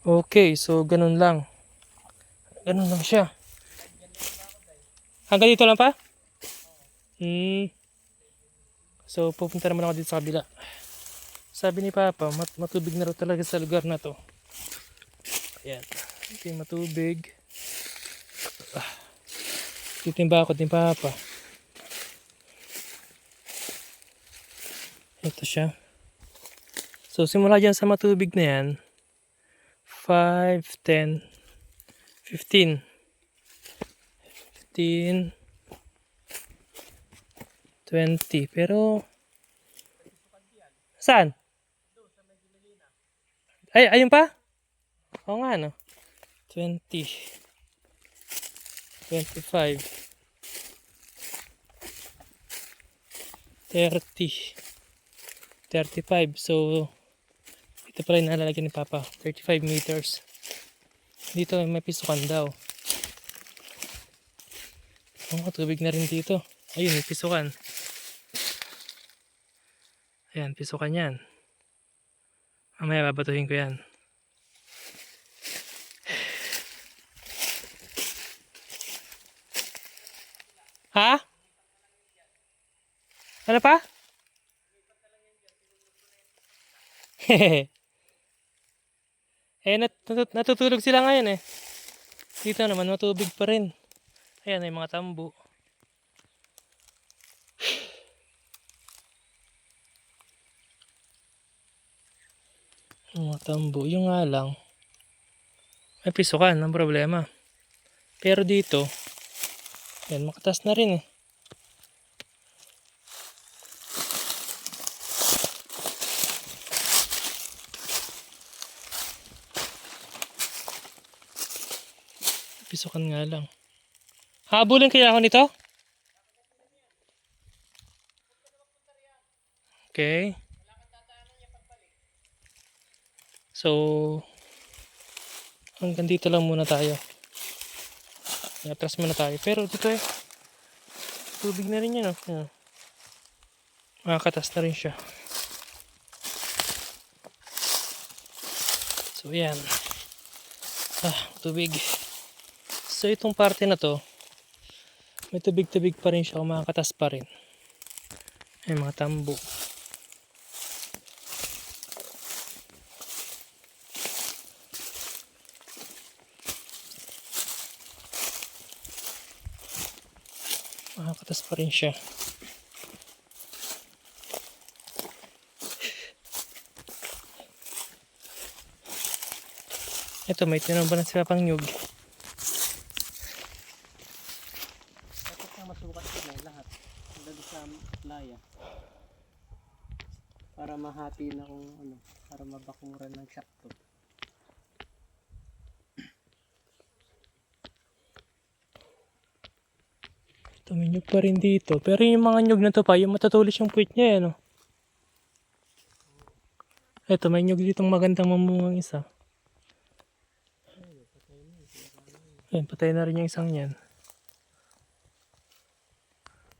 Okay, so ganun lang. Ganun lang siya. Hanggang dito lang pa? Hmm. So, pupunta naman ako dito sa kabila. Sabi ni Papa, mat matubig na raw talaga sa lugar na to. Ayan. Yung matubig. Ah. Titimba ako din Papa. Ito siya. So, simula dyan sa matubig na yan. 5, 10, 15. 15, 20. Pero, saan? Ay, ayun pa? Oo nga, no? 20. 25. 30. 35. So, ito pala yung nalalagyan ni Papa. 35 meters. Dito may pisukan daw. Oh, tubig na rin dito. Ayun, may pisukan. Ayan, pisukan yan. Mamaya babatuhin ko yan. Ha? Ano pa? Hehehe. eh, nat nat- natutulog sila ngayon eh. Dito naman, matubig pa rin. Ayan, may mga tambo. Mga tambo. Yung nga lang, may pisukan, ang problema. Pero dito, yan, makatas na rin eh. Pisukan nga lang. Habulin kaya ako nito? Okay. So, hanggang dito lang muna tayo. I-atras muna tayo. Pero dito eh, tubig na rin yan. Oh. Yan. Makakatas na rin siya. So, yan. Ah, tubig. So, itong parte na to, may tubig-tubig pa rin siya. Kumakatas pa rin. May mga tambo. Makakatas pa rin siya. Ito, may tinambalan sila pang nyug. Dapat na masukat sila lahat. Dali sa laya. Para mahati na kung ano, para mabakuran ng shock to. Ito, may nyug pa rin dito. Pero yung mga nyug na to pa, yung matutulis yung puwit niya, ano? Ito, may nyug dito magandang mamungang isa. Ayan, patay na rin yung isang yan.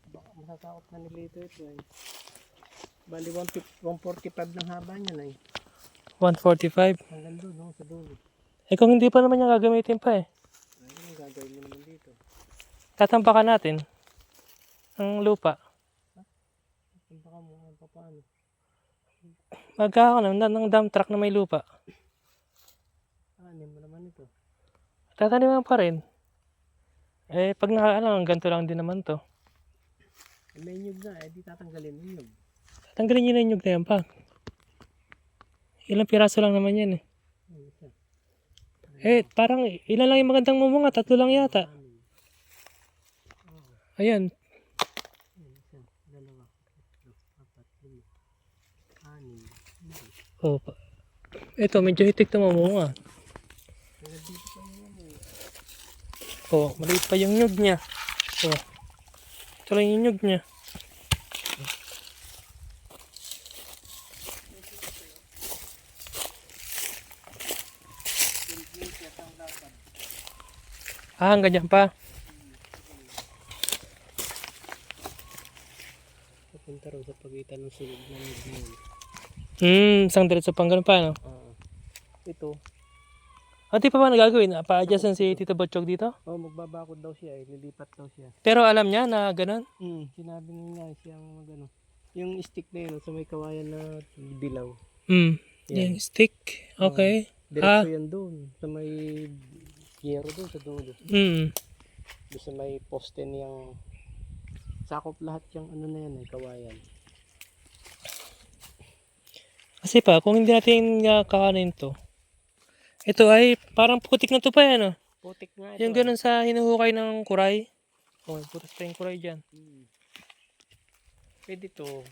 Baka masasakop na nila ito ito eh. Bali 150 145 ng haba niya na eh. 145. Hanggang doon, no, sa dulo. Eh kung hindi pa naman niya gagamitin pa eh. Ano gagawin mo naman dito? Tatampakan natin. Ang lupa. Kung baka mo pa paano. Magkakaroon na ng dump truck na may lupa. Anin mo naman ito. Tataniman pa rin. Eh, pag nakaalang, ganito lang din naman to. May nyug na, eh di tatanggalin yung nyug. Tanggalin nyo na yung nyug pa. Ilang piraso lang naman yan eh. Eh, parang ilan lang yung magandang mumunga? Tatlo lang yata. Ayan. Oh, ito, medyo hitik na mamunga. Oh, maliit pa yung nyug niya. Oh. Ito lang yung nyug niya. Ah, hanggang dyan pa. Papunta raw sa pagitan ng sulog ng yun. Hmm, isang diretso pang ganun pa, no? Oo. ito, Ate pa ba nagagawin? Pa-adjustan si Tito Botchog dito? Oh, magbabakod daw siya eh. Lilipat daw siya. Pero alam niya na ganun? Hmm, sinabi niya siya mag ano. Yung stick na yun, sa may kawayan na dilaw. Hmm. Yan. Yung stick. Okay. Ah. Diretso yan doon. Sa may yero doon sa dulo. Hmm. Doon sa may poste niyang sakop lahat yung ano na yan eh, kawayan. Kasi pa, kung hindi natin uh, kakanin to, ito ay parang putik na to pa yan. Oh. Putik nga ito. Yung ganun sa hinuhukay ng kuray. Oh, putas pa yung kuray dyan. Hmm. Pwede to.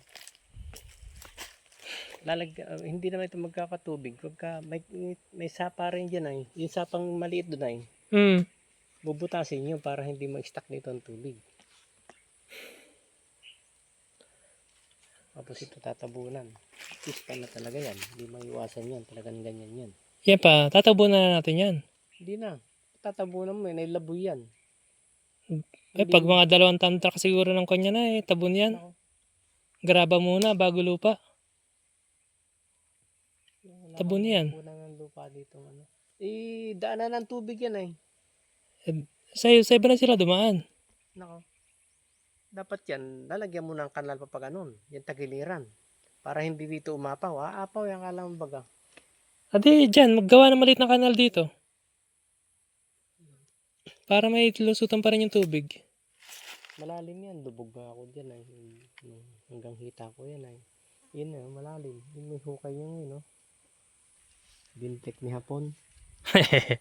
Lalag, ah, hindi naman ito magkakatubig. Pagka may, may sapa rin dyan ay. Yung sapang maliit doon ay. Hmm. Bubutasin nyo para hindi mag-stack nito ang tubig. Tapos ito tatabunan. Pista na talaga yan. Hindi maiwasan yan. Talagang ganyan yan. Yan pa, tatabunan na natin yan. Hindi na. Tatabunan mo. eh, Nailaboy yan. Eh, pag mga dalawang tantra siguro ng kanya na eh, tabon yan. Nako. Graba muna bago lupa. Tabon kang yan. tabunan ng lupa dito. Ano. Eh, daanan ng tubig yan ay. Sa, sa iba na sila dumaan. Nako. Dapat yan, lalagyan mo ng kanal pa pag ganun. Yan tagiliran. Para hindi dito umapaw. Aapaw yan kalang baga. Ate, dyan, maggawa ng maliit na kanal dito. Para may lusutan pa rin yung tubig. Malalim yan. Lubog nga ako dyan ay. Yung- Hanggang hita ko yan ay. Yun na, malalim. Yung may hukay yung yun, no? Bintek ni Hapon.